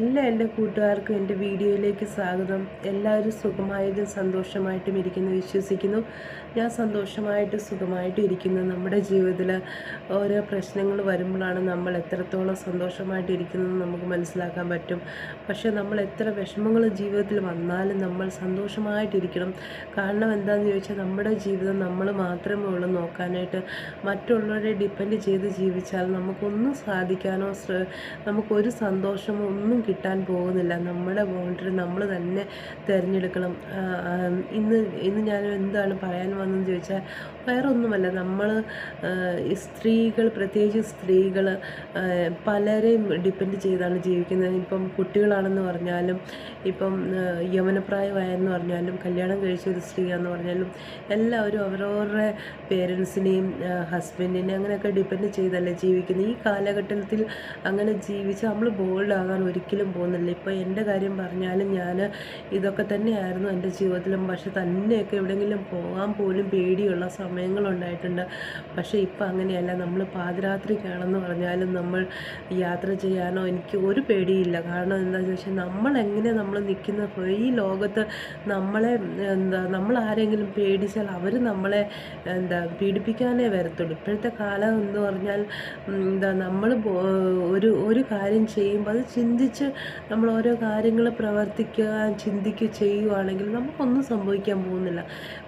എല്ലാ എന്റെ കൂട്ടുകാർക്കും എന്റെ വീഡിയോയിലേക്ക് സ്വാഗതം. എല്ലാവരും സുഖമായതും സന്തോഷമായിട്ടും ഇരിക്കുന്നു വിശ്വസിക്കുന്നു. ഞാൻ സന്തോഷമായിട്ട് സുഖമായിട്ടും ഇരിക്കുന്നു. നമ്മുടെ ജീവിതത്തിൽ ഓരോ പ്രശ്നങ്ങൾ വരുമ്പോഴാണ് നമ്മൾ എത്രത്തോളം സന്തോഷമായിട്ട് ഇരിക്കുന്നത് നമുക്ക് മനസ്സിലാക്കാൻ പറ്റും. പക്ഷേ നമ്മൾ എത്ര വിഷമങ്ങൾ ജീവിതത്തിൽ വന്നാലും നമ്മൾ സന്തോഷമായിട്ടിരിക്കണം കാരണം എന്താണെന്ന് ചോദിച്ചാൽ നമ്മുടെ ജീവിതം നമ്മൾ മാത്രമേ ഉള്ളൂ നോക്കാനായിട്ട്. മറ്റുള്ളവരെ ഡിപ്പെൻഡ് ചെയ്ത് ജീവിച്ചാൽ നമുക്കൊന്നും സാധിക്കാനോ നമുക്കൊരു സന്തോഷമോ ഒന്നും കിട്ടാൻ പോകുന്നില്ല. നമ്മുടെ ബൗണ്ടറി നമ്മൾ തന്നെ തിരഞ്ഞെടുക്കണം. ഇന്ന് ഇന്ന് ഞാൻ എന്താണ് പറയാൻ വന്നതെന്ന് ചോദിച്ചാൽ വേറെ ഒന്നുമല്ല നമ്മൾ സ്ത്രീകൾ പ്രത്യേകിച്ച് സ്ത്രീകൾ പലരെയും ഡിപ്പെൻഡ് ചെയ്താണ് ജീവിക്കുന്നത്. ഇപ്പം കുട്ടികളാണെന്ന് പറഞ്ഞാലും ഇപ്പം യൗവനപ്രായമായെന്ന് പറഞ്ഞാലും കല്യാണം കഴിച്ച ഒരു സ്ത്രീയാണെന്ന് പറഞ്ഞാലും എല്ലാവരും അവരവരുടെ പേരൻസിനെയും ഹസ്ബൻഡിനെ അങ്ങനെയൊക്കെ ഡിപ്പെൻഡ് ചെയ്തല്ലേ ജീവിക്കുന്നത്. ഈ കാലഘട്ടത്തിൽ അങ്ങനെ ജീവിച്ച് നമ്മൾ ബോൾഡ് ആകാൻ ഒരിക്കലും പോകുന്നില്ല ഇപ്പോൾ എന്റെ കാര്യം പറഞ്ഞാലും ഞാൻ ഇതൊക്കെ തന്നെയായിരുന്നു എന്റെ ജീവിതത്തിലും. പക്ഷെ തന്നെയൊക്കെ എവിടെയെങ്കിലും പോകാൻ പോലും പേടിയുള്ള സമയങ്ങളുണ്ടായിട്ടുണ്ട്. പക്ഷേ ഇപ്പം അങ്ങനെയല്ല. നമ്മൾ പാതിരാത്രിക്കാണെന്ന് പറഞ്ഞാലും നമ്മൾ യാത്ര ചെയ്യാനോ എനിക്ക് ഒരു പേടിയില്ല. കാരണം എന്താണെന്ന് വെച്ചാൽ നമ്മളെങ്ങനെ നമ്മൾ നിൽക്കുന്ന ഈ ലോകത്ത് നമ്മളെ എന്താ നമ്മൾ ആരെങ്കിലും പേടിച്ചാൽ അവർ നമ്മളെ എന്താ പീഡിപ്പിക്കാനേ വരത്തുള്ളൂ. ഇപ്പോഴത്തെ കാലം എന്ന് പറഞ്ഞാൽ എന്താ നമ്മൾ ഒരു ഒരു കാര്യം ചെയ്യുമ്പോൾ അത് ചിന്തിച്ച് നമ്മൾ ഓരോ കാര്യങ്ങൾ പ്രവർത്തിക്കുക ചിന്തിക്കുക ചെയ്യുകയാണെങ്കിൽ നമുക്കൊന്നും സംഭവിക്കാൻ പോകുന്നില്ല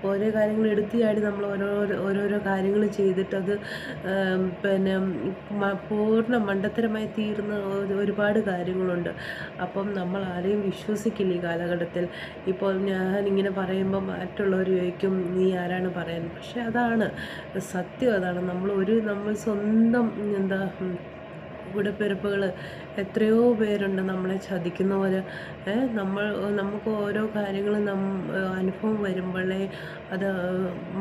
ഓരോ കാര്യങ്ങൾ എടുത്തിയാടി നമ്മൾ ഓരോ ഓരോരോ കാര്യങ്ങൾ ചെയ്തിട്ട് അത് പിന്നെ പൂർണ മണ്ടത്തരമായി തീർന്ന ഒരുപാട് കാര്യങ്ങളുണ്ട് അപ്പം നമ്മൾ ആരെയും വിശ്വസിക്കില്ല ഈ കാലഘട്ടത്തിൽ ഇപ്പോൾ ഞാൻ ഇങ്ങനെ പറയുമ്പോൾ മറ്റുള്ളവർ ചോദിക്കും നീ ആരാണ് പറയാൻ പക്ഷെ അതാണ് സത്യം അതാണ് നമ്മൾ ഒരു നമ്മൾ സ്വന്തം എന്താ കൂടപ്പിറപ്പുകൾ എത്രയോ പേരുണ്ട് നമ്മളെ ചതിക്കുന്നവർ നമ്മൾ നമുക്ക് ഓരോ കാര്യങ്ങളും നം അനുഭവം വരുമ്പോഴേ അത്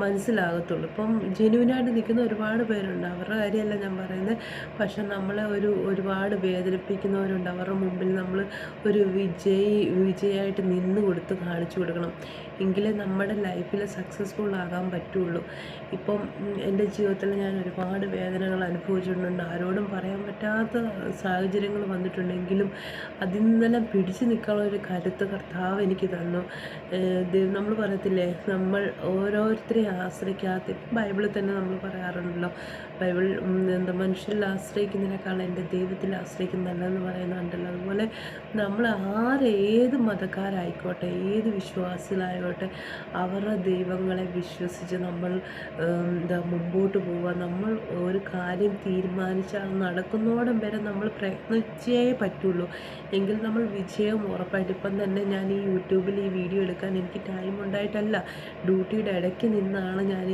മനസ്സിലാകത്തുള്ളൂ. ഇപ്പം ജെന്യൂനായിട്ട് നിൽക്കുന്ന ഒരുപാട് പേരുണ്ട്. അവരുടെ കാര്യമല്ല ഞാൻ പറയുന്നത് പക്ഷെ നമ്മളെ ഒരു ഒരുപാട് വേദനിപ്പിക്കുന്നവരുണ്ട്. അവരുടെ മുമ്പിൽ നമ്മൾ ഒരു വിജയി വിജയമായിട്ട് നിന്ന് കൊടുത്ത് കാണിച്ചു കൊടുക്കണം. എങ്കിലേ നമ്മുടെ ലൈഫിൽ സക്സസ്ഫുൾ ആകാൻ പറ്റുള്ളൂ. ഇപ്പം എന്റെ ജീവിതത്തിൽ ഞാൻ ഒരുപാട് വേദനകൾ അനുഭവിച്ചിട്ടുണ്ട്. ആരോടും പറയാൻ പറ്റാത്ത സാഹചര്യങ്ങൾ വന്നിട്ടുണ്ടെങ്കിലും അതിൽ നിന്നെല്ലാം പിടിച്ചു നിൽക്കാനുള്ള ഒരു കരുത്ത് കർത്താവ് എനിക്ക് തന്നു. നമ്മൾ പറയത്തില്ലേ നമ്മൾ ഓരോരുത്തരെ ആശ്രയിക്കാത്ത ബൈബിളിൽ തന്നെ നമ്മൾ പറയാറുണ്ടല്ലോ ബൈബിൾ എന്താ മനുഷ്യരിൽ ആശ്രയിക്കുന്നതിനേക്കാൾ എന്റെ ദൈവത്തിൽ ആശ്രയിക്കുന്നതല്ലെന്ന് പറയുന്നുണ്ടല്ലോ. അതുപോലെ നമ്മൾ ആര് ഏത് മതക്കാരായിക്കോട്ടെ ഏത് വിശ്വാസികളായിക്കോട്ടെ അവരുടെ ദൈവങ്ങളെ വിശ്വസിച്ച് നമ്മൾ എന്താ മുമ്പോട്ട് പോവുക നമ്മൾ ഒരു കാര്യം തീരുമാനിച്ചാൽ നടക്കുന്നോടം വരെ നമ്മൾ പ്രയത്നിച്ചേ പറ്റുള്ളൂ. എങ്കിൽ നമ്മൾ വിജയം ഉറപ്പായിട്ട്. ഇപ്പം തന്നെ ഞാൻ ഈ യൂട്യൂബിൽ ഈ വീഡിയോ എടുക്കാൻ എനിക്ക് ടൈം ഉണ്ടായിട്ടല്ല. ഡ്യൂട്ടിയുടെ ഇടയ്ക്ക് നിന്നാണ് ഞാൻ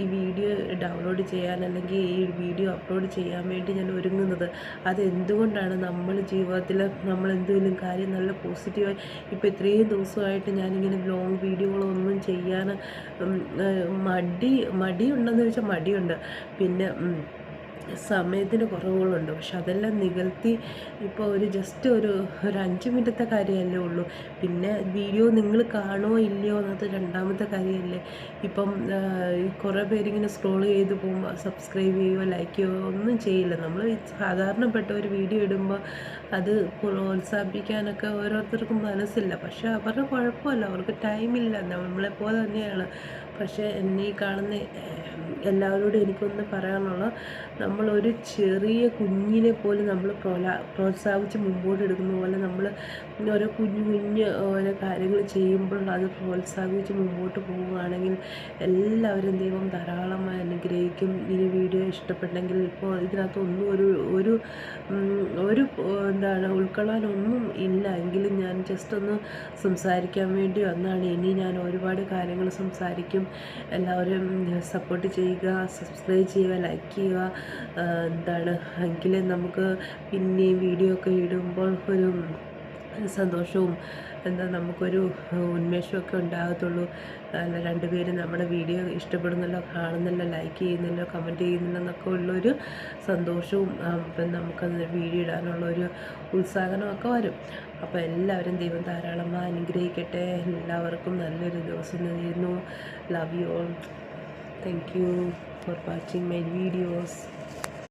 ഈ വീഡിയോ ഡൗൺലോഡ് ചെയ്യാൻ അല്ലെങ്കിൽ ഈ വീഡിയോ അപ്ലോഡ് ചെയ്യാൻ വേണ്ടി ഞാൻ ഒരുങ്ങുന്നത്. അതെന്തുകൊണ്ടാണ് നമ്മൾ ജീവിതത്തിൽ നമ്മൾ എന്തെങ്കിലും കാര്യം നല്ല പോസിറ്റീവായി ഇപ്പോൾ ഇത്രയും ദിവസമായിട്ട് ഞാനിങ്ങനെ ലോങ് വീഡിയോകളൊന്നും ചെയ്യാൻ മടി മടിയുണ്ടെന്ന് ചോദിച്ചാൽ മടിയുണ്ട്. പിന്നെ സമയത്തിന് കുറവുകളുണ്ട്. പക്ഷെ അതെല്ലാം നികത്തി ഇപ്പോൾ ഒരു ജസ്റ്റ് ഒരു ഒരു അഞ്ച് മിനിറ്റത്തെ കാര്യമല്ലേ ഉള്ളൂ. പിന്നെ വീഡിയോ നിങ്ങൾ കാണുമോ ഇല്ലയോ എന്നത് രണ്ടാമത്തെ കാര്യമല്ലേ. ഇപ്പം കുറേ പേരിങ്ങനെ സ്ക്രോൾ ചെയ്ത് പോകുമ്പോൾ സബ്സ്ക്രൈബ് ചെയ്യുകയോ ലൈക്ക് ചെയ്യുകയോ ഒന്നും ചെയ്യില്ല. നമ്മൾ സാധാരണപ്പെട്ട ഒരു വീഡിയോ ഇടുമ്പോൾ അത് പ്രോത്സാഹിപ്പിക്കാനൊക്കെ ഓരോരുത്തർക്കും മനസ്സില്ല. പക്ഷെ അവരുടെ കുഴപ്പമല്ല. അവർക്ക് ടൈമില്ല നമ്മളെപ്പോലെ തന്നെയാണ്. പക്ഷേ എന്നെ ഈ കാണുന്ന എല്ലാവരോടും എനിക്കൊന്ന് പറയാനുള്ള നമ്മളൊരു ചെറിയ കുഞ്ഞിനെ പോലും നമ്മൾ പ്രോലാ പ്രോത്സാഹിപ്പിച്ച് മുമ്പോട്ട് എടുക്കുന്ന പോലെ നമ്മൾ ഓരോ കുഞ്ഞു കുഞ്ഞ് ഓരോ കാര്യങ്ങൾ ചെയ്യുമ്പോൾ അത് പ്രോത്സാഹിപ്പിച്ച് മുമ്പോട്ട് പോവുകയാണെങ്കിൽ എല്ലാവരും ദൈവം ധാരാളമായി അനുഗ്രഹിക്കും. ഈ വീഡിയോ ഇഷ്ടപ്പെട്ടെങ്കിൽ ഇപ്പോൾ ഇതിനകത്തൊന്നും ഒരു ഒരു ഒരു എന്താണ് ഉൾക്കൊള്ളാനൊന്നും ഇല്ല. എങ്കിലും ഞാൻ ജസ്റ്റ് ഒന്ന് സംസാരിക്കാൻ വേണ്ടി വന്നാണ്. ഇനി ഞാൻ ഒരുപാട് കാര്യങ്ങൾ സംസാരിക്കും. എല്ലാവരും സപ്പോർട്ട് ചെയ്യുക സബ്സ്ക്രൈബ് ചെയ്യുക ലൈക്ക് ചെയ്യുക. എന്താണ് എങ്കിൽ നമുക്ക് പിന്നെയും വീഡിയോ ഒക്കെ ഇടുമ്പോൾ ഒരു സന്തോഷവും എന്താ നമുക്കൊരു ഉന്മേഷമൊക്കെ ഉണ്ടാകത്തുള്ളൂ. അല്ല രണ്ടുപേരും നമ്മുടെ വീഡിയോ ഇഷ്ടപ്പെടുന്നല്ലോ കാണുന്നല്ലോ ലൈക്ക് ചെയ്യുന്നല്ലോ കമന്റ് ചെയ്യുന്നല്ലോ എന്നൊക്കെ ഉള്ളൊരു സന്തോഷവും നമുക്കത് വീഡിയോ ഇടാനുള്ള ഒരു ഉത്സാഹനമൊക്കെ വരും. അപ്പോൾ എല്ലാവരും ദൈവം ധാരാളമായി അനുഗ്രഹിക്കട്ടെ. എല്ലാവർക്കും നല്ലൊരു ദിവസം നേരുന്നു love you all thank you for watching my videos.